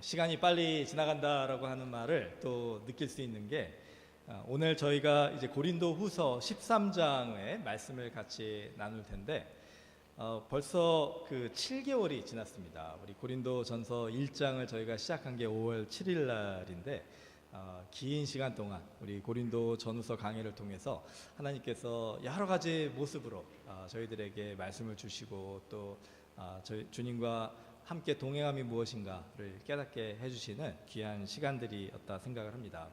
시간이 빨리 지나간다라고 하는 말을 또 느낄 수 있는 게 아, 오늘 저희가 이제 고린도 후서 13장의 말씀을 같이 나눌 텐데 어, 벌써 그 7개월이 지났습니다. 우리 고린도 전서 1장을 저희가 시작한 게 5월 7일 날인데 어, 긴 시간 동안 우리 고린도 전후서 강의를 통해서 하나님께서 여러 가지 모습으로 어, 저희들에게 말씀을 주시고 또 어, 저희 주님과 함께 동행함이 무엇인가를 깨닫게 해주시는 귀한 시간들이었다 생각을 합니다.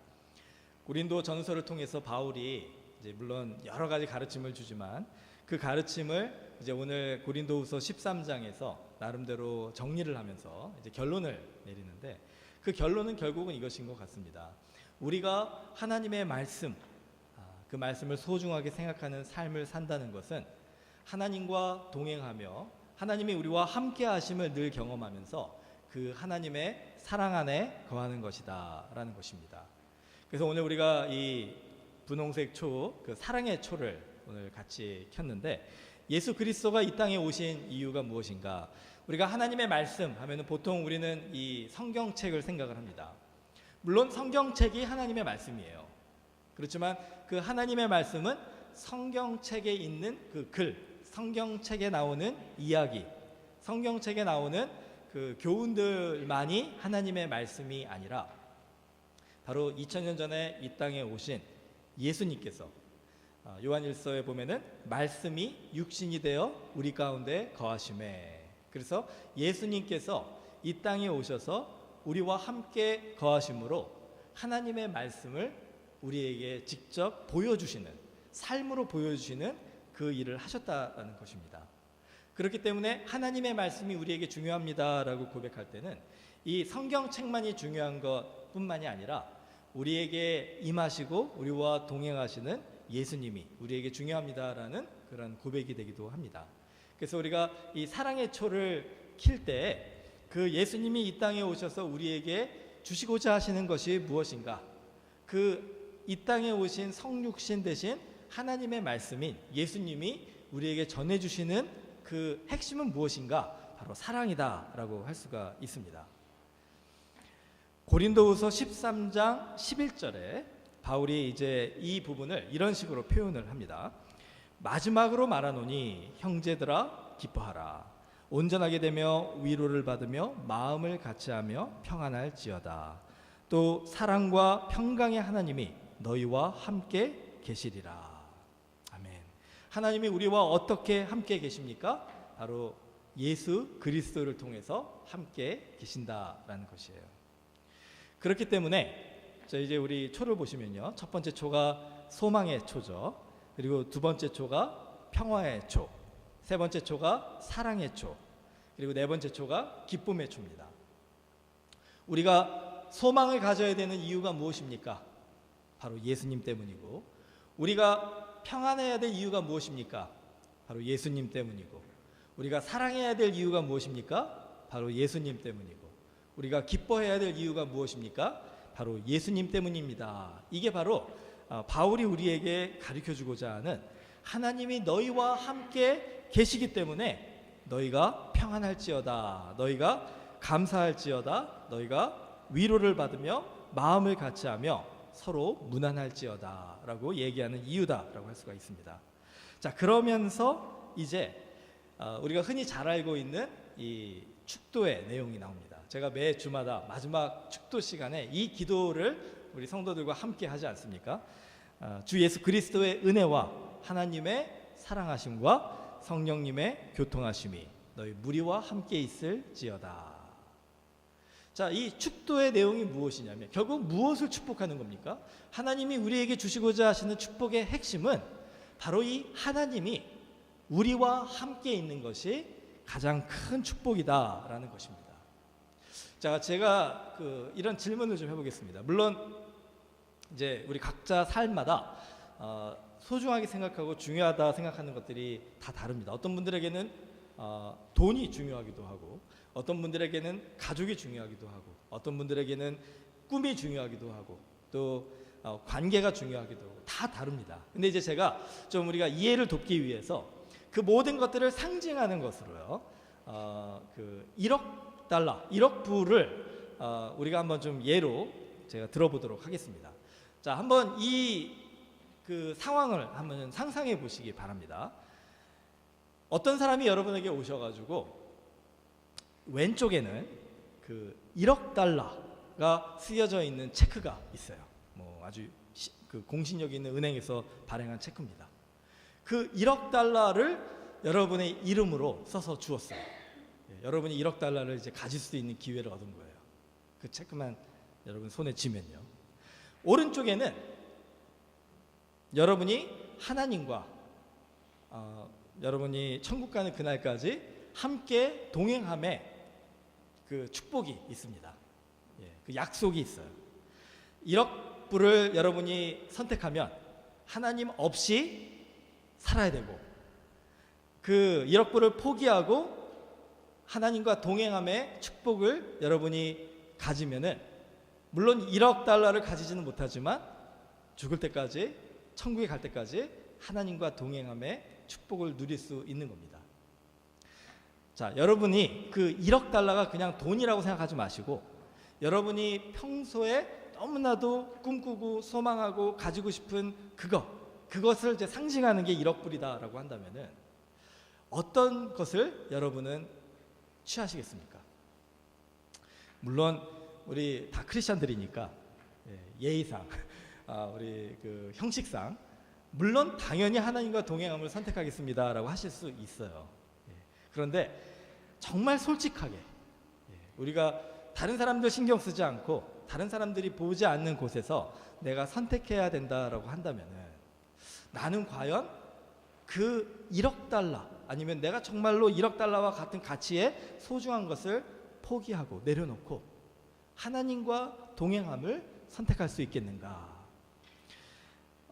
고린도 전서를 통해서 바울이 이제 물론 여러 가지 가르침을 주지만 그 가르침을 이제 오늘 고린도후서 13장에서 나름대로 정리를 하면서 이제 결론을 내리는데 그 결론은 결국은 이것인 것 같습니다. 우리가 하나님의 말씀, 아, 그 말씀을 소중하게 생각하는 삶을 산다는 것은 하나님과 동행하며 하나님이 우리와 함께 하심을 늘 경험하면서 그 하나님의 사랑 안에 거하는 것이다라는 것입니다. 그래서 오늘 우리가 이 분홍색 초, 그 사랑의 초를 오늘 같이 켰는데 예수 그리스도가 이 땅에 오신 이유가 무엇인가? 우리가 하나님의 말씀 하면은 보통 우리는 이 성경책을 생각을 합니다. 물론 성경책이 하나님의 말씀이에요. 그렇지만 그 하나님의 말씀은 성경책에 있는 그 글, 성경책에 나오는 이야기, 성경책에 나오는 그 교훈들만이 하나님의 말씀이 아니라 바로 2000년 전에 이 땅에 오신 예수님께서 아, 요한일서에 보면은 말씀이 육신이 되어 우리 가운데 거하심에. 그래서 예수님께서 이 땅에 오셔서 우리와 함께 거하심으로 하나님의 말씀을 우리에게 직접 보여주시는 삶으로 보여주시는 그 일을 하셨다는 것입니다. 그렇기 때문에 하나님의 말씀이 우리에게 중요합니다라고 고백할 때는 이 성경책만이 중요한 것 뿐만이 아니라 우리에게 임하시고 우리와 동행하시는 예수님이 우리에게 중요합니다라는 그런 고백이 되기도 합니다. 그래서 우리가 이 사랑의 초를 킬 때 그 예수님이 이 땅에 오셔서 우리에게 주시고자 하시는 것이 무엇인가? 그 이 땅에 오신 성육신 대신 하나님의 말씀인 예수님이 우리에게 전해 주시는 그 핵심은 무엇인가? 바로 사랑이다라고 할 수가 있습니다. 고린도후서 13장 11절에 바울이 이제 이 부분을 이런 식으로 표현을 합니다. 마지막으로 말하노니 형제들아 기뻐하라 온전하게 되며 위로를 받으며 마음을 같이하며 평안할지어다 또 사랑과 평강의 하나님이 너희와 함께 계시리라 하나님이 우리와 어떻게 함께 계십니까? 바로 예수 그리스도를 통해서 함께 계신다라는 것이에요. 그렇기 때문에 자 이제 우리 초를 보시면요. 첫 번째 초가 소망의 초죠. 그리고 두 번째 초가 평화의 초. 세 번째 초가 사랑의 초. 그리고 네 번째 초가 기쁨의 초입니다. 우리가 소망을 가져야 되는 이유가 무엇입니까? 바로 예수님 때문이고 우리가 평안해야 될 이유가 무엇입니까? 바로 예수님 때문이고 우리가 사랑해야 될 이유가 무엇입니까? 바로 예수님 때문이고 우리가 기뻐해야 될 이유가 무엇입니까? 바로 예수님 때문입니다. 이게 바로 어, 바울이 우리에게 가르쳐 주고자 하는 하나님이 너희와 함께 계시기 때문에 너희가 평안할지어다. 너희가 감사할지어다. 너희가 위로를 받으며 마음을 같이 하며 서로 무난할지어다라고 얘기하는 이유다라고 할 수가 있습니다. 자 그러면서 이제 어, 우리가 흔히 잘 알고 있는 이 축도의 내용이 나옵니다. 제가 매 주마다 마지막 축도 시간에 이 기도를 우리 성도들과 함께 하지 않습니까? 어, 주 예수 그리스도의 은혜와 하나님의 사랑하심과 성령님의 교통하심이 너희 무리와 함께 있을지어다. 자, 이 축도의 내용이 무엇이냐면 결국 무엇을 축복하는 겁니까? 하나님이 우리에게 주시고자 하시는 축복의 핵심은 바로 이 하나님이 우리와 함께 있는 것이 가장 큰 축복이다라는 것입니다. 자, 제가 그 이런 질문을 좀 해보겠습니다. 물론 이제 우리 각자 삶마다 어, 소중하게 생각하고 중요하다 생각하는 것들이 다 다릅니다. 어떤 분들에게는 어, 돈이 중요하기도 하고, 어떤 분들에게는 가족이 중요하기도 하고, 어떤 분들에게는 꿈이 중요하기도 하고, 또 어, 관계가 중요하기도 하고 다 다릅니다. 근데 이제 제가 좀 우리가 이해를 돕기 위해서 그 모든 것들을 상징하는 것으로요. 어, 그 1억 달러, 1억 불을 어, 우리가 한번 좀 예로 제가 들어보도록 하겠습니다. 자, 한번 이 그 상황을 한번 상상해 보시기 바랍니다. 어떤 사람이 여러분에게 오셔가지고 왼쪽에는 그 1억 달러가 쓰여져 있는 체크가 있어요. 뭐 아주 시- 그 공신력 있는 은행에서 발행한 체크입니다. 그 1억 달러를 여러분의 이름으로 써서 주었어요. 예, 여러분이 1억 달러를 이제 가질 수 있는 기회를 얻은 거예요. 그 체크만 여러분 손에 쥐면요. 오른쪽에는 여러분이 하나님과 어, 여러분이 천국 가는 그날까지 함께 동행함에 그 축복이 있습니다. 예, 그 약속이 있어요. 1억 불을 여러분이 선택하면 하나님 없이 살아야 되고 그 1억 불을 포기하고 하나님과 동행함의 축복을 여러분이 가지면은 물론 1억 달러를 가지지는 못하지만 죽을 때까지 천국에 갈 때까지 하나님과 동행함의 축복을 누릴 수 있는 겁니다. 자, 여러분이 그 1억 달러가 그냥 돈이라고 생각하지 마시고 여러분이 평소에 너무나도 꿈꾸고 소망하고 가지고 싶은 그거 그것을 이제 상징하는 게 1억 불이다라고 한다면은 어떤 것을 여러분은 취하시겠습니까? 물론 우리 다 크리스천들이니까 예, 예의상 아, 우리 그 형식상 물론 당연히 하나님과 동행함을 선택하겠습니다라고 하실 수 있어요. 예, 그런데 정말 솔직하게 예, 우리가 다른 사람들 신경 쓰지 않고 다른 사람들이 보지 않는 곳에서 내가 선택해야 된다라고 한다면은 나는 과연 그 1억 달러 아니면 내가 정말로 1억 달러와 같은 가치의 소중한 것을 포기하고 내려놓고 하나님과 동행함을 선택할 수 있겠는가?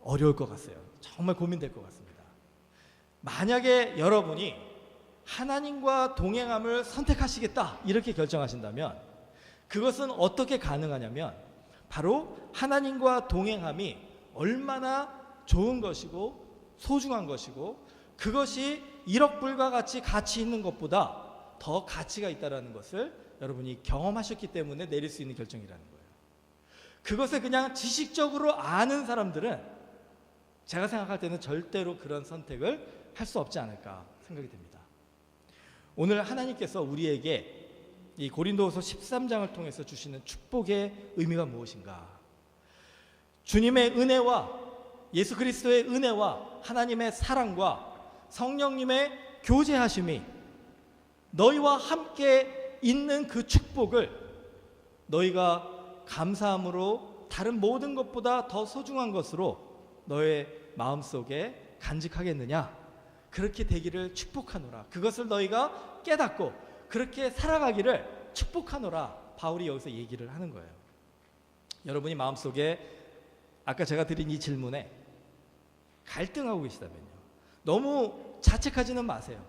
어려울 것 같아요. 정말 고민될 것 같습니다. 만약에 여러분이 하나님과 동행함을 선택하시겠다 이렇게 결정하신다면 그것은 어떻게 가능하냐면 바로 하나님과 동행함이 얼마나 좋은 것이고 소중한 것이고 그것이 1억 불과 같이 가치 있는 것보다 더 가치가 있다라는 것을 여러분이 경험하셨기 때문에 내릴 수 있는 결정이라는 거예요. 그것을 그냥 지식적으로 아는 사람들은 제가 생각할 때는 절대로 그런 선택을 할 수 없지 않을까 생각이 됩니다. 오늘 하나님께서 우리에게 이 고린도후서 13장을 통해서 주시는 축복의 의미가 무엇인가? 주님의 은혜와 예수 그리스도의 은혜와 하나님의 사랑과 성령님의 교제하심이 너희와 함께 있는 그 축복을 너희가 감사함으로 다른 모든 것보다 더 소중한 것으로 너의 마음속에 간직하겠느냐? 그렇게 되기를 축복하노라. 그것을 너희가 깨닫고 그렇게 살아가기를 축복하노라. 바울이 여기서 얘기를 하는 거예요. 여러분이 마음속에 아까 제가 드린 이 질문에 갈등하고 계시다면요. 너무 자책하지는 마세요.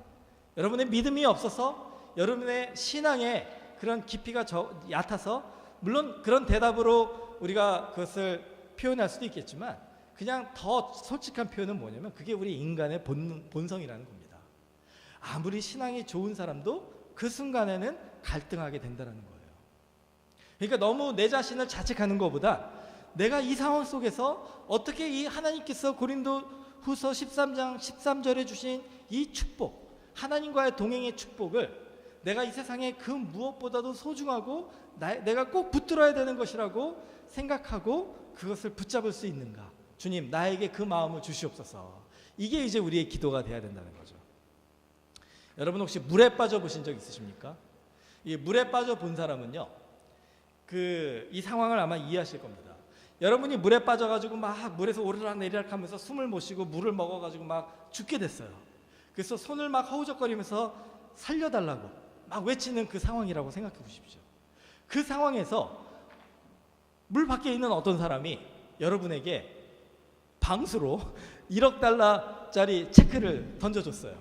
여러분의 믿음이 없어서 여러분의 신앙에 그런 깊이가 저, 얕아서 물론 그런 대답으로 우리가 그것을 표현할 수도 있겠지만 그냥 더 솔직한 표현은 뭐냐면 그게 우리 인간의 본, 본성이라는 겁니다. 아무리 신앙이 좋은 사람도 그 순간에는 갈등하게 된다는 거예요. 그러니까 너무 내 자신을 자책하는 것보다 내가 이 상황 속에서 어떻게 이 하나님께서 고린도 후서 13장 13절에 주신 이 축복, 하나님과의 동행의 축복을 내가 이 세상에 그 무엇보다도 소중하고 나, 내가 꼭 붙들어야 되는 것이라고 생각하고 그것을 붙잡을 수 있는가? 주님, 나에게 그 마음을 주시옵소서. 이게 이제 우리의 기도가 돼야 된다는 거죠. 여러분 혹시 물에 빠져 보신 적 있으십니까? 이 물에 빠져 본 사람은요, 그 이 상황을 아마 이해하실 겁니다. 여러분이 물에 빠져가지고 막 물에서 오르락 내리락 하면서 숨을 못 쉬고 물을 먹어가지고 막 죽게 됐어요. 그래서 손을 막 허우적거리면서 살려달라고 막 외치는 그 상황이라고 생각해 보십시오. 그 상황에서 물 밖에 있는 어떤 사람이 여러분에게 방수로 1억 달러짜리 체크를 던져줬어요.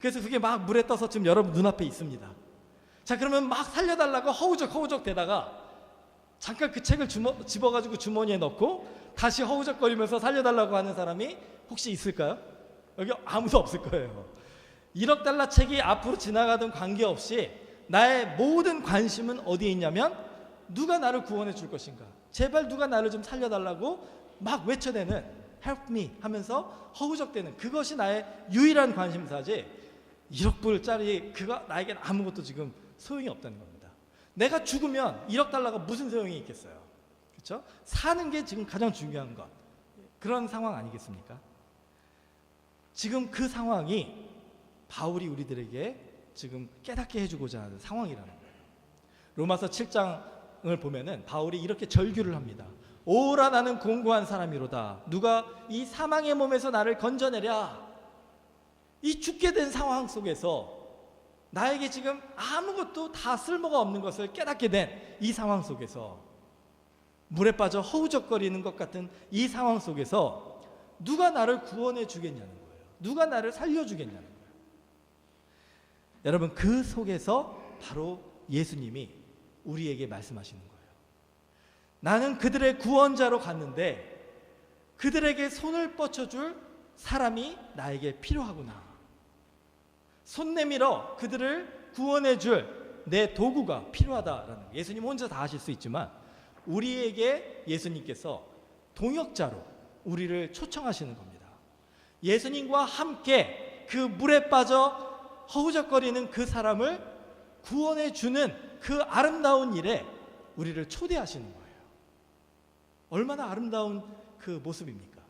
그래서 그게 막 물에 떠서 지금 여러분 눈앞에 있습니다. 자, 그러면 막 살려달라고 허우적 허우적 대다가 잠깐 그 책을 주머, 집어가지고 주머니에 넣고 다시 허우적거리면서 살려달라고 하는 사람이 혹시 있을까요? 여기 아무도 없을 거예요. 1억 달러 책이 앞으로 지나가든 관계없이 나의 모든 관심은 어디에 있냐면 누가 나를 구원해 줄 것인가? 제발 누가 나를 좀 살려달라고 막 외쳐대는 help me 하면서 허우적대는 그것이 나의 유일한 관심사지 1억 불짜리 그가 나에겐 아무것도 지금 소용이 없다는 겁니다. 내가 죽으면 1억 달러가 무슨 소용이 있겠어요? 그렇죠? 사는 게 지금 가장 중요한 것. 그런 상황 아니겠습니까? 지금 그 상황이 바울이 우리들에게 지금 깨닫게 해주고자 하는 상황이라는 거예요. 로마서 7장을 보면은 바울이 이렇게 절규를 합니다. 오라 나는 공고한 사람이로다. 누가 이 사망의 몸에서 나를 건져내랴. 이 죽게 된 상황 속에서 나에게 지금 아무것도 다 쓸모가 없는 것을 깨닫게 된 이 상황 속에서 물에 빠져 허우적거리는 것 같은 이 상황 속에서 누가 나를 구원해 주겠냐는 거예요. 누가 나를 살려 주겠냐는 거예요. 여러분 그 속에서 바로 예수님이 우리에게 말씀하시는 거예요. 나는 그들의 구원자로 갔는데 그들에게 손을 뻗쳐줄 사람이 나에게 필요하구나. 손 내밀어 그들을 구원해줄 내 도구가 필요하다라는. 예수님 혼자 다 하실 수 있지만 우리에게 예수님께서 동역자로 우리를 초청하시는 겁니다. 예수님과 함께 그 물에 빠져 허우적거리는 그 사람을 구원해 주는 그 아름다운 일에 우리를 초대하시는 거예요. 얼마나 아름다운 그 모습입니까?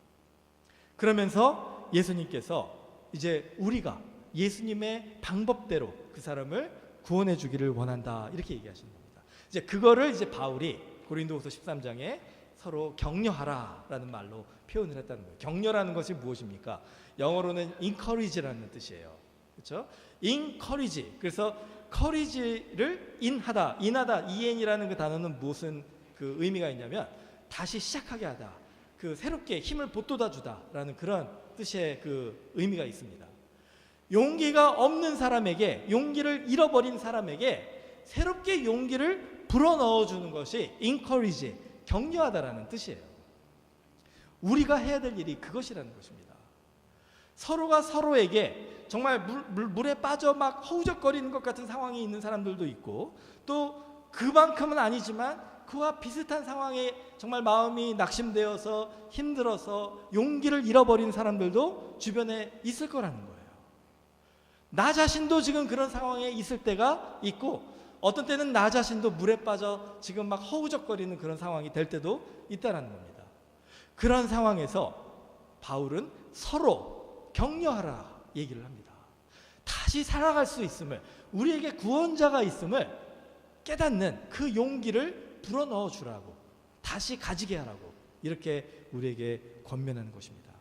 그러면서 예수님께서 이제 우리가 예수님의 방법대로 그 사람을 구원해 주기를 원한다. 이렇게 얘기하시는 겁니다. 이제 그거를 이제 바울이 고린도후서 13장에 서로 격려하라라는 말로 표현을 했다는 거예요. 격려라는 것이 무엇입니까? 영어로는 encourage라는 뜻이에요. 그렇죠? encourage. 그래서 courage를 인하다, 인하다, en이라는 그 단어는 무슨 그 의미가 있냐면 다시 시작하게 하다. 그 새롭게 힘을 보돋아 주다라는 그런 뜻의 그 의미가 있습니다. 용기가 없는 사람에게 용기를 잃어버린 사람에게 새롭게 용기를 불어넣어 주는 것이 encourage, 격려하다라는 뜻이에요. 우리가 해야 될 일이 그것이라는 것입니다. 서로가 서로에게 정말 물, 물, 물에 빠져 막 허우적거리는 것 같은 상황이 있는 사람들도 있고 또 그만큼은 아니지만 그와 비슷한 상황에 정말 마음이 낙심되어서 힘들어서 용기를 잃어버린 사람들도 주변에 있을 거라는 거예요. 나 자신도 지금 그런 상황에 있을 때가 있고 어떤 때는 나 자신도 물에 빠져 지금 막 허우적거리는 그런 상황이 될 때도 있다라는 겁니다. 그런 상황에서 바울은 서로 격려하라 얘기를 합니다. 다시 살아갈 수 있음을 우리에게 구원자가 있음을 깨닫는 그 용기를 불어 넣어 주라고 다시 가지게 하라고 이렇게 우리에게 권면하는 것입니다.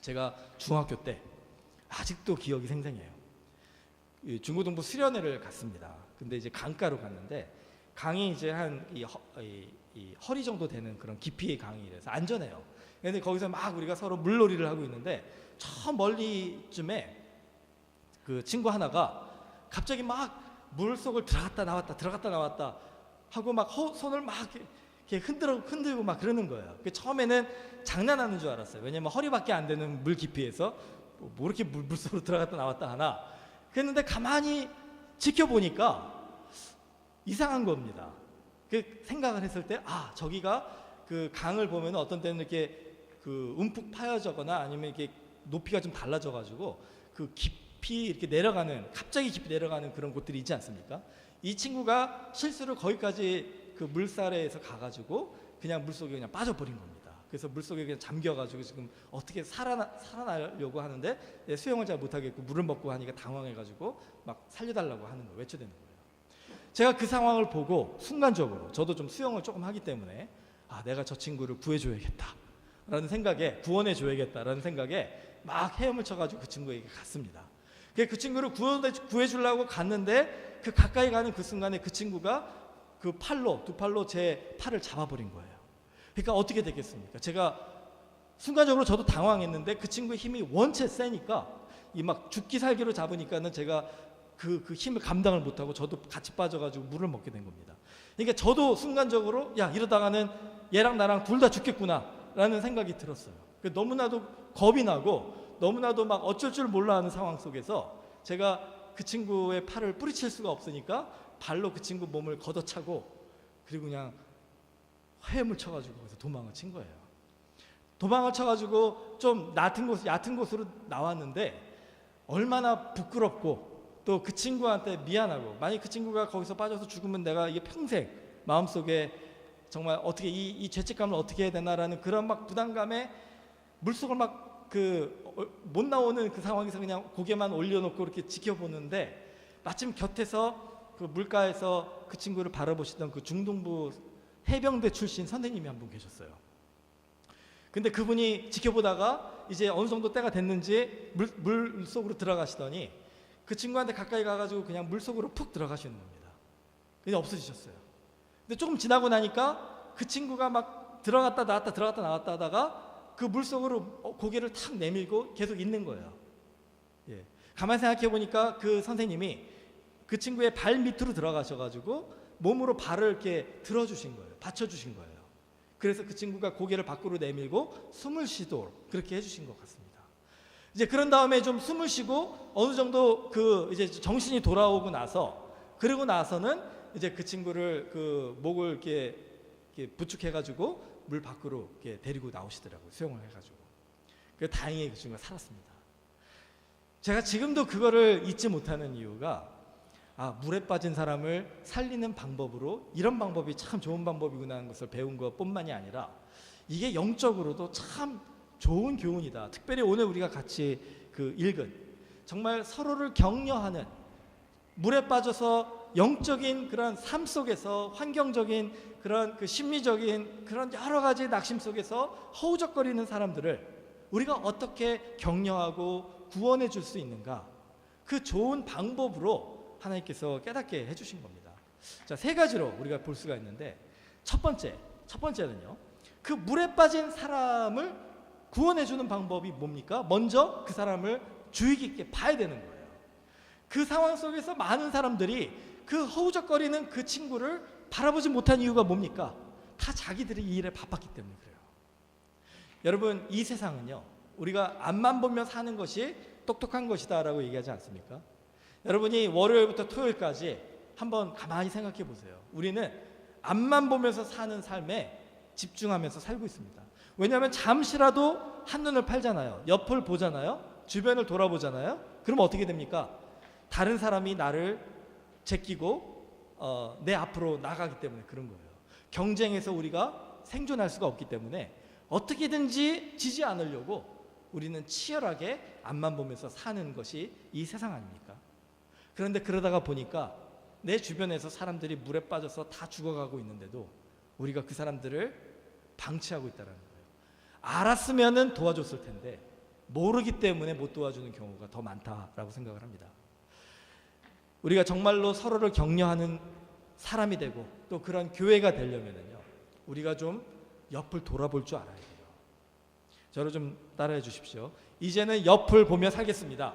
제가 중학교 때 아직도 기억이 생생해요. 이 중고등부 수련회를 갔습니다. 근데 이제 강가로 갔는데 강이 이제 한이 이, 이 허리 정도 되는 그런 깊이의 강이라서 안전해요. 근데 거기서 막 우리가 서로 물놀이를 하고 있는데 저 멀리쯤에 그 친구 하나가 갑자기 막 물속을 들어갔다 나왔다 들어갔다 나왔다 하고 막 허, 손을 막 이렇게 흔들어 흔들고 막 그러는 거예요. 그 처음에는 장난하는 줄 알았어요. 왜냐면 허리밖에 안 되는 물 깊이에서 뭐, 뭐 이렇게 물, 물속으로 들어갔다 나왔다 하나. 그랬는데 가만히 지켜보니까 이상한 겁니다. 그 생각을 했을 때 아 저기가 그 강을 보면 어떤 때는 이렇게 그 움푹 파여져거나 아니면 이렇게 높이가 좀 달라져가지고 그 깊이 이렇게 내려가는 갑자기 깊이 내려가는 그런 곳들이 있지 않습니까? 이 친구가 실수로 거기까지 그 물살에서 가가지고 그냥 물속에 그냥 빠져버린 겁니다. 그래서 물속에 그냥 잠겨가지고 지금 어떻게 살아나, 살아나려고 하는데 예, 수영을 잘 못하겠고 물을 먹고 하니까 당황해가지고 막 살려달라고 하는 거 외쳐대는 거예요. 제가 그 상황을 보고 순간적으로 저도 좀 수영을 조금 하기 때문에 아 내가 저 친구를 구해줘야겠다 라는 생각에 구원해줘야겠다라는 생각에 막 헤엄을 쳐가지고 그 친구에게 갔습니다. 그 친구를 구원해 구해주려고 갔는데 그 가까이 가는 그 순간에 그 친구가 그 팔로 두 팔로 제 팔을 잡아버린 거예요. 그러니까 어떻게 되겠습니까? 제가 순간적으로 저도 당황했는데 그 친구의 힘이 원체 세니까 이 막 죽기 살기로 잡으니까는 제가 그, 그 힘을 감당을 못하고 저도 같이 빠져가지고 물을 먹게 된 겁니다. 그러니까 저도 순간적으로 야 이러다가는 얘랑 나랑 둘 다 죽겠구나라는 생각이 들었어요. 그 너무나도 겁이 나고 너무나도 막 어쩔 줄 몰라 하는 상황 속에서 제가 그 친구의 팔을 뿌리칠 수가 없으니까 발로 그 친구 몸을 걷어차고 그리고 그냥 화염을 쳐가지고 거기서 도망을 친 거예요. 도망을 쳐가지고 좀 얕은 곳 얕은 곳으로 나왔는데 얼마나 부끄럽고 또 그 친구한테 미안하고 만약 그 친구가 거기서 빠져서 죽으면 내가 이게 평생 마음속에 정말 어떻게 이, 이 죄책감을 어떻게 해야 되나라는 그런 막 부담감에 물속을 막 그 못 나오는 그 상황에서 그냥 고개만 올려놓고 이렇게 지켜보는데 마침 곁에서 그 물가에서 그 친구를 바라보시던 그 중동부 해병대 출신 선생님이 한 분 계셨어요. 근데 그분이 지켜보다가 이제 어느 정도 때가 됐는지 물, 물 속으로 들어가시더니 그 친구한테 가까이 가가지고 그냥 물 속으로 푹 들어가시는 겁니다. 그냥 없어지셨어요. 근데 조금 지나고 나니까 그 친구가 막 들어갔다 나왔다 들어갔다 나왔다 하다가 그 물 속으로 어, 고개를 탁 내밀고 계속 있는 거예요. 예. 가만히 생각해 보니까 그 선생님이 그 친구의 발 밑으로 들어가셔가지고 몸으로 발을 이렇게 들어주신 거예요. 받쳐주신 거예요. 그래서 그 친구가 고개를 밖으로 내밀고 숨을 쉬도록 그렇게 해주신 것 같습니다. 이제 그런 다음에 좀 숨을 쉬고 어느 정도 그 이제 정신이 돌아오고 나서 그러고 나서는 이제 그 친구를 그 목을 이렇게, 이렇게 부축해가지고 물 밖으로 이렇게 데리고 나오시더라고요. 수영을 해가지고. 그 다행히 그 친구가 살았습니다. 제가 지금도 그거를 잊지 못하는 이유가 아, 물에 빠진 사람을 살리는 방법으로 이런 방법이 참 좋은 방법이구나 하는 것을 배운 것뿐만이 아니라 이게 영적으로도 참 좋은 교훈이다. 특별히 오늘 우리가 같이 그 읽은 정말 서로를 격려하는 물에 빠져서 영적인 그런 삶 속에서 환경적인 그런 그 심리적인 그런 여러 가지 낙심 속에서 허우적거리는 사람들을 우리가 어떻게 격려하고 구원해 줄 수 있는가? 그 좋은 방법으로 하나님께서 깨닫게 해 주신 겁니다. 자, 세 가지로 우리가 볼 수가 있는데 첫 번째, 첫 번째는요. 그 물에 빠진 사람을 구원해 주는 방법이 뭡니까? 먼저 그 사람을 주의 깊게 봐야 되는 거예요. 그 상황 속에서 많은 사람들이 그 허우적거리는 그 친구를 바라보지 못한 이유가 뭡니까? 다 자기들이 이 일에 바빴기 때문에 그래요. 여러분, 이 세상은요. 우리가 앞만 보며 사는 것이 똑똑한 것이다라고 얘기하지 않습니까? 여러분이 월요일부터 토요일까지 한번 가만히 생각해 보세요. 우리는 앞만 보면서 사는 삶에 집중하면서 살고 있습니다. 왜냐하면 잠시라도 한눈을 팔잖아요. 옆을 보잖아요. 주변을 돌아보잖아요. 그럼 어떻게 됩니까? 다른 사람이 나를 제끼고 어, 내 앞으로 나가기 때문에 그런 거예요. 경쟁에서 우리가 생존할 수가 없기 때문에 어떻게든지 지지 않으려고 우리는 치열하게 앞만 보면서 사는 것이 이 세상 아닙니까? 그런데 그러다가 보니까 내 주변에서 사람들이 물에 빠져서 다 죽어가고 있는데도 우리가 그 사람들을 방치하고 있다는 거예요. 알았으면은 도와줬을 텐데 모르기 때문에 못 도와주는 경우가 더 많다라고 생각을 합니다. 우리가 정말로 서로를 격려하는 사람이 되고 또 그런 교회가 되려면은요. 우리가 좀 옆을 돌아볼 줄 알아야 돼요. 저를 좀 따라해 주십시오. 이제는 옆을 보며 살겠습니다.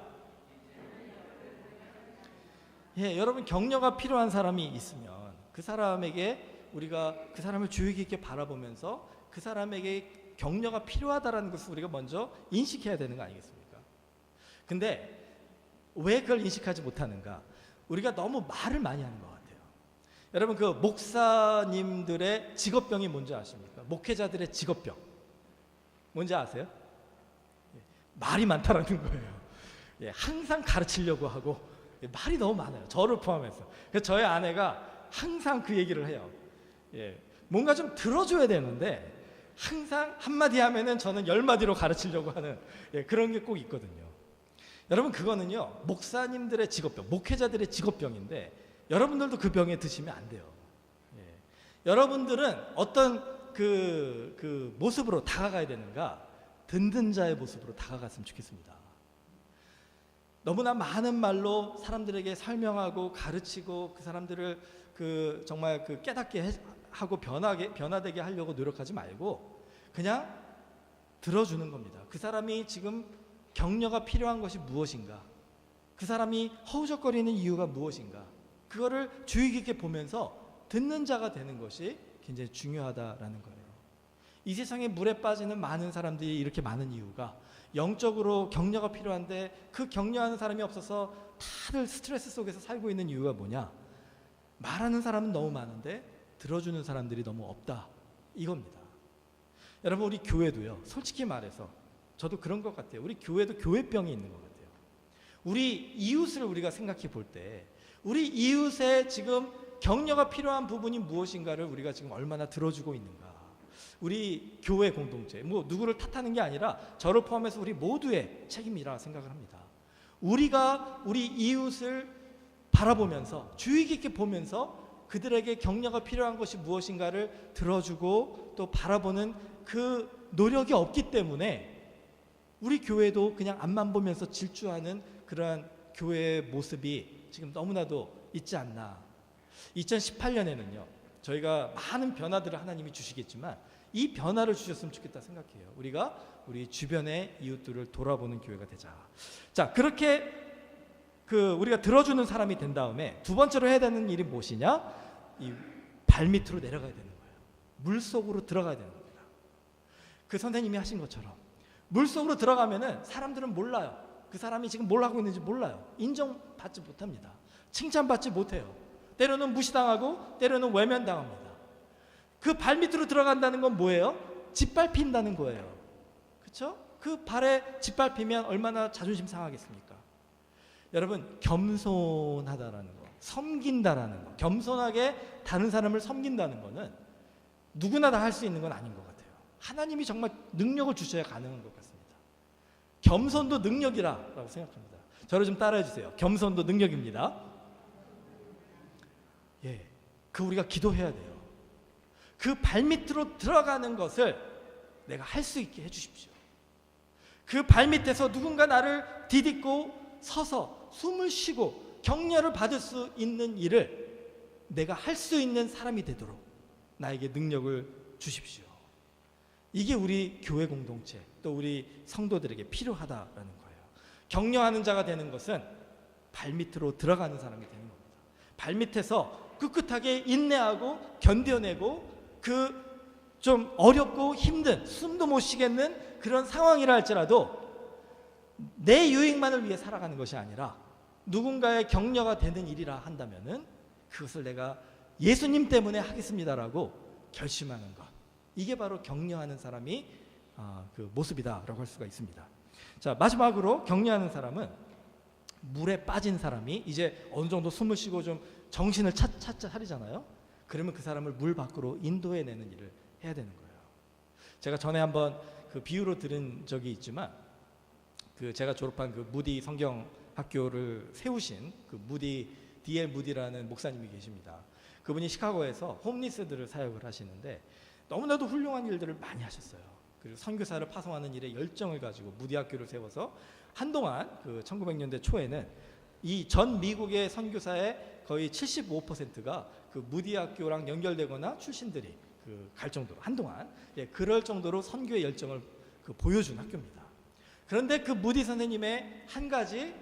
예, 여러분 격려가 필요한 사람이 있으면 그 사람에게 우리가 그 사람을 주의 깊게 바라보면서 그 사람에게 격려가 필요하다라는 것을 우리가 먼저 인식해야 되는 거 아니겠습니까? 근데 왜 그걸 인식하지 못하는가? 우리가 너무 말을 많이 하는 것 같아요. 여러분 그 목사님들의 직업병이 뭔지 아십니까? 목회자들의 직업병 뭔지 아세요? 예, 말이 많다라는 거예요. 예, 항상 가르치려고 하고 예, 말이 너무 많아요. 저를 포함해서. 그래서 저희 아내가 항상 그 얘기를 해요. 예, 뭔가 좀 들어줘야 되는데 항상 한마디 하면은 저는 열 마디로 가르치려고 하는 예, 그런 게 꼭 있거든요. 여러분 그거는요 목사님들의 직업병, 목회자들의 직업병인데 여러분들도 그 병에 드시면 안 돼요. 예. 여러분들은 어떤 그, 그 모습으로 다가가야 되는가? 듣는 자의 모습으로 다가갔으면 좋겠습니다. 너무나 많은 말로 사람들에게 설명하고 가르치고 그 사람들을 그 정말 그 깨닫게 해- 하고 변하게 변화되게 하려고 노력하지 말고 그냥 들어주는 겁니다. 그 사람이 지금 격려가 필요한 것이 무엇인가? 그 사람이 허우적거리는 이유가 무엇인가? 그거를 주의 깊게 보면서 듣는 자가 되는 것이 굉장히 중요하다라는 거예요. 이 세상에 물에 빠지는 많은 사람들이 이렇게 많은 이유가 영적으로 격려가 필요한데 그 격려하는 사람이 없어서 다들 스트레스 속에서 살고 있는 이유가 뭐냐? 말하는 사람은 너무 많은데 들어주는 사람들이 너무 없다. 이겁니다. 여러분 우리 교회도요. 솔직히 말해서 저도 그런 것 같아요. 우리 교회도 교회병이 있는 것 같아요. 우리 이웃을 우리가 생각해 볼 때 우리 이웃의 지금 격려가 필요한 부분이 무엇인가를 우리가 지금 얼마나 들어주고 있는가. 우리 교회 공동체 뭐 누구를 탓하는 게 아니라 저를 포함해서 우리 모두의 책임이라 생각을 합니다. 우리가 우리 이웃을 바라보면서 주의 깊게 보면서 그들에게 격려가 필요한 것이 무엇인가를 들어주고 또 바라보는 그 노력이 없기 때문에 우리 교회도 그냥 앞만 보면서 질주하는 그러한 교회의 모습이 지금 너무나도 있지 않나. 2018년에는요. 저희가 많은 변화들을 하나님이 주시겠지만 이 변화를 주셨으면 좋겠다 생각해요. 우리가 우리 주변의 이웃들을 돌아보는 교회가 되자. 자, 그렇게 그 우리가 들어주는 사람이 된 다음에 두 번째로 해야 되는 일이 무엇이냐? 이 발밑으로 내려가야 되는 거예요. 물 속으로 들어가야 되는 겁니다. 그 선생님이 하신 것처럼 물 속으로 들어가면은 사람들은 몰라요. 그 사람이 지금 뭘 하고 있는지 몰라요. 인정받지 못합니다. 칭찬받지 못해요. 때로는 무시당하고 때로는 외면당합니다. 그 발밑으로 들어간다는 건 뭐예요? 짓밟힌다는 거예요. 그렇죠? 그 발에 짓밟히면 얼마나 자존심 상하겠습니까? 여러분 겸손하다라는 거, 섬긴다라는 거, 겸손하게 다른 사람을 섬긴다는 거는 누구나 다 할 수 있는 건 아닌 것 같아요. 하나님이 정말 능력을 주셔야 가능한 것 같습니다. 겸손도 능력이라고 생각합니다. 저를 좀 따라해 주세요. 겸손도 능력입니다. 예, 그 우리가 기도해야 돼요. 그 발밑으로 들어가는 것을 내가 할 수 있게 해 주십시오. 그 발밑에서 누군가 나를 디딛고 서서 숨을 쉬고 격려를 받을 수 있는 일을 내가 할 수 있는 사람이 되도록 나에게 능력을 주십시오. 이게 우리 교회 공동체 또 우리 성도들에게 필요하다라는 거예요. 격려하는 자가 되는 것은 발밑으로 들어가는 사람이 되는 겁니다. 발밑에서 꿋꿋하게 인내하고 견뎌내고 그 좀 어렵고 힘든 숨도 못 쉬겠는 그런 상황이라 할지라도 내 유익만을 위해 살아가는 것이 아니라 누군가의 격려가 되는 일이라 한다면은 그것을 내가 예수님 때문에 하겠습니다라고 결심하는 것. 이게 바로 격려하는 사람이 아, 그 모습이다라고 할 수가 있습니다. 자 마지막으로 격려하는 사람은 물에 빠진 사람이 이제 어느 정도 숨을 쉬고 좀 정신을 차, 차, 차리잖아요. 그러면 그 사람을 물 밖으로 인도해내는 일을 해야 되는 거예요. 제가 전에 한번 그 비유로 들은 적이 있지만 그 제가 졸업한 그 무디 성경 학교를 세우신 그 무디 디엘 무디라는 목사님이 계십니다. 그분이 시카고에서 홈리스들을 사역을 하시는데 너무나도 훌륭한 일들을 많이 하셨어요. 그리고 선교사를 파송하는 일에 열정을 가지고 무디 학교를 세워서 한동안 그 1900년대 초에는 이 전 미국의 선교사의 거의 75%가 그 무디 학교랑 연결되거나 출신들이 그 갈 정도로 한동안 예, 그럴 정도로 선교의 열정을 그 보여준 학교입니다. 그런데 그 무디 선생님의 한 가지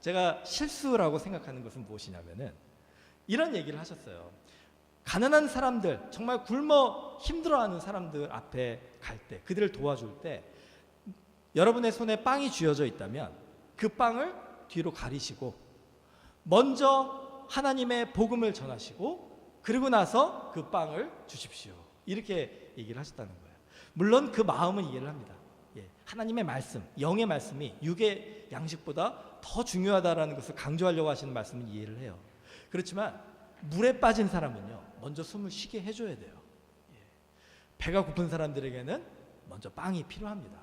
제가 실수라고 생각하는 것은 무엇이냐면은 이런 얘기를 하셨어요. 가난한 사람들, 정말 굶어 힘들어하는 사람들 앞에 갈 때, 그들을 도와줄 때, 여러분의 손에 빵이 쥐어져 있다면 그 빵을 뒤로 가리시고, 먼저 하나님의 복음을 전하시고, 그리고 나서 그 빵을 주십시오. 이렇게 얘기를 하셨다는 거예요. 물론 그 마음은 이해를 합니다. 예, 하나님의 말씀, 영의 말씀이 육의 양식보다 더 중요하다라는 것을 강조하려고 하시는 말씀은 이해를 해요. 그렇지만 물에 빠진 사람은요, 먼저 숨을 쉬게 해줘야 돼요. 예. 배가 고픈 사람들에게는 먼저 빵이 필요합니다.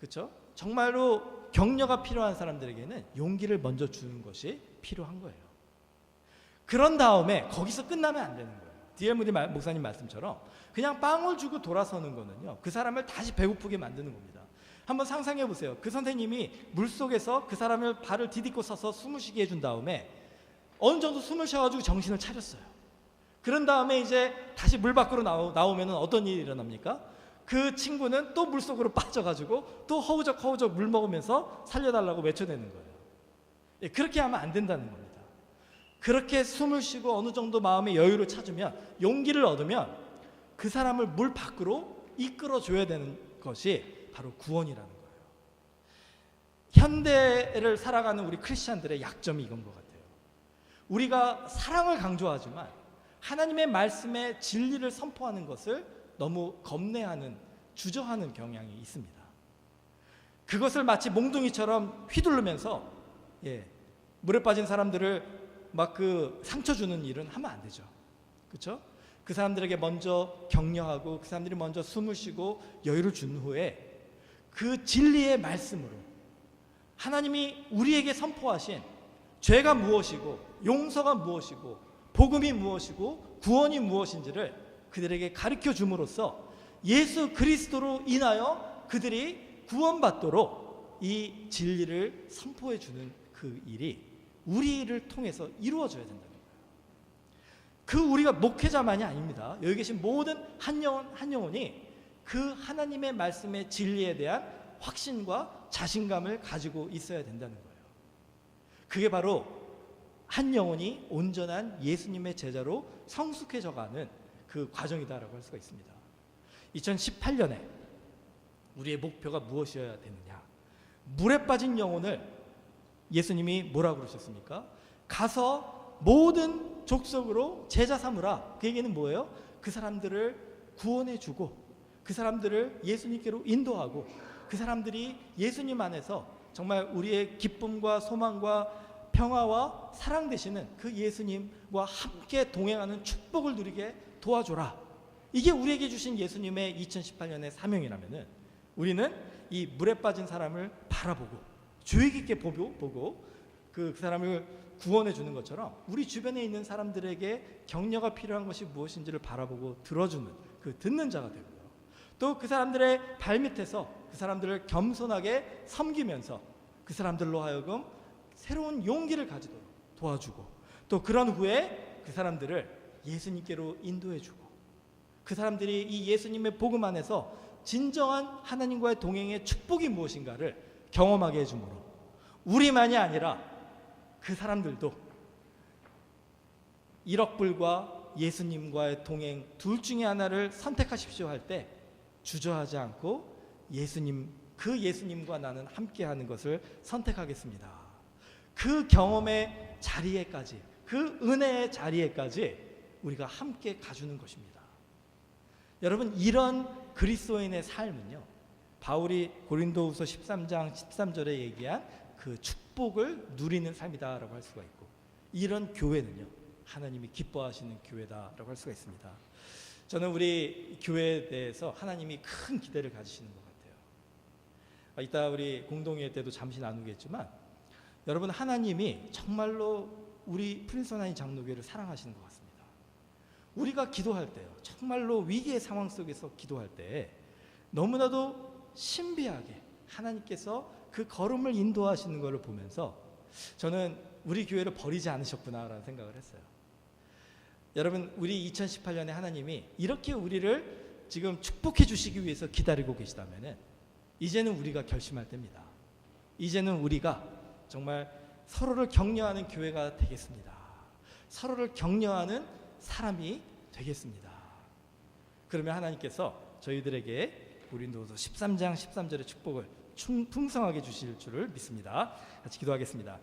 그렇죠? 정말로 격려가 필요한 사람들에게는 용기를 먼저 주는 것이 필요한 거예요. 그런 다음에 거기서 끝나면 안 되는 거예요. 디엘 무디 목사님 말씀처럼 그냥 빵을 주고 돌아서는 거는요. 그 사람을 다시 배고프게 만드는 겁니다. 한번 상상해 보세요. 그 선생님이 물 속에서 그 사람을 발을 디딛고 서서 숨을 쉬게 해준 다음에 어느 정도 숨을 쉬어가지고 정신을 차렸어요. 그런 다음에 이제 다시 물 밖으로 나오, 나오면 어떤 일이 일어납니까? 그 친구는 또 물 속으로 빠져가지고 또 허우적 허우적 물 먹으면서 살려달라고 외쳐대는 거예요. 예, 그렇게 하면 안 된다는 겁니다. 그렇게 숨을 쉬고 어느 정도 마음의 여유를 찾으면 용기를 얻으면 그 사람을 물 밖으로 이끌어 줘야 되는 것이 바로 구원이라는 거예요. 현대를 살아가는 우리 크리스천들의 약점이 이건 것 같아요. 우리가 사랑을 강조하지만 하나님의 말씀의 진리를 선포하는 것을 너무 겁내하는 주저하는 경향이 있습니다. 그것을 마치 몽둥이처럼 휘두르면서 예, 물에 빠진 사람들을 막 그 상처 주는 일은 하면 안 되죠. 그렇죠? 그 사람들에게 먼저 격려하고 그 사람들이 먼저 숨을 쉬고 여유를 준 후에 그 진리의 말씀으로 하나님이 우리에게 선포하신 죄가 무엇이고 용서가 무엇이고 복음이 무엇이고 구원이 무엇인지를 그들에게 가르쳐 줌으로써 예수 그리스도로 인하여 그들이 구원받도록 이 진리를 선포해 주는 그 일이 우리를 통해서 이루어져야 된다는 거예요. 그 우리가 목회자만이 아닙니다. 여기 계신 모든 한 영혼 한 영혼이 그 하나님의 말씀의 진리에 대한 확신과 자신감을 가지고 있어야 된다는 거예요. 그게 바로 한 영혼이 온전한 예수님의 제자로 성숙해져 가는 그 과정이다라고 할 수가 있습니다. 2018년에 우리의 목표가 무엇이어야 되느냐? 물에 빠진 영혼을 예수님이 뭐라고 그러셨습니까? 가서 모든 족속으로 제자 삼으라. 그 얘기는 뭐예요? 그 사람들을 구원해 주고 그 사람들을 예수님께로 인도하고 그 사람들이 예수님 안에서 정말 우리의 기쁨과 소망과 평화와 사랑 되시는 그 예수님과 함께 동행하는 축복을 누리게 도와줘라. 이게 우리에게 주신 예수님의 2018년의 사명이라면은 우리는 이 물에 빠진 사람을 바라보고 주의 깊게 보고, 보고 그, 그 사람을 구원해 주는 것처럼 우리 주변에 있는 사람들에게 격려가 필요한 것이 무엇인지를 바라보고 들어주는 그 듣는 자가 되고요. 또 그 사람들의 발밑에서 그 사람들을 겸손하게 섬기면서 그 사람들로 하여금 새로운 용기를 가지도록 도와주고 또 그런 후에 그 사람들을 예수님께로 인도해 주고 그 사람들이 이 예수님의 복음 안에서 진정한 하나님과의 동행의 축복이 무엇인가를 경험하게 해주므로 우리만이 아니라 그 사람들도 1억 불과 예수님과의 동행 둘 중에 하나를 선택하십시오 할 때 주저하지 않고 예수님 그 예수님과 나는 함께하는 것을 선택하겠습니다. 그 경험의 자리에까지 그 은혜의 자리에까지 우리가 함께 가주는 것입니다. 여러분 이런 그리스도인의 삶은요. 바울이 고린도후서 13장 13절에 얘기한 그 축복을 누리는 삶이다라고 할 수가 있고 이런 교회는요. 하나님이 기뻐하시는 교회다라고 할 수가 있습니다. 저는 우리 교회에 대해서 하나님이 큰 기대를 가지시는 것 같아요. 아, 이따 우리 공동회 때도 잠시 나누겠지만 여러분 하나님이 정말로 우리 프린스 하나님 장로교회를 사랑하시는 것 같습니다. 우리가 기도할 때요. 정말로 위기의 상황 속에서 기도할 때 너무나도 신비하게 하나님께서 그 걸음을 인도하시는 것을 보면서 저는 우리 교회를 버리지 않으셨구나라는 생각을 했어요. 여러분, 우리 2018년에 하나님이 이렇게 우리를 지금 축복해 주시기 위해서 기다리고 계시다면은 이제는 우리가 결심할 때입니다. 이제는 우리가 정말 서로를 격려하는 교회가 되겠습니다. 서로를 격려하는 사람이 되겠습니다. 그러면 하나님께서 저희들에게 고린도서 13장 13절의 축복을 충, 풍성하게 주실 줄을 믿습니다. 같이 기도하겠습니다.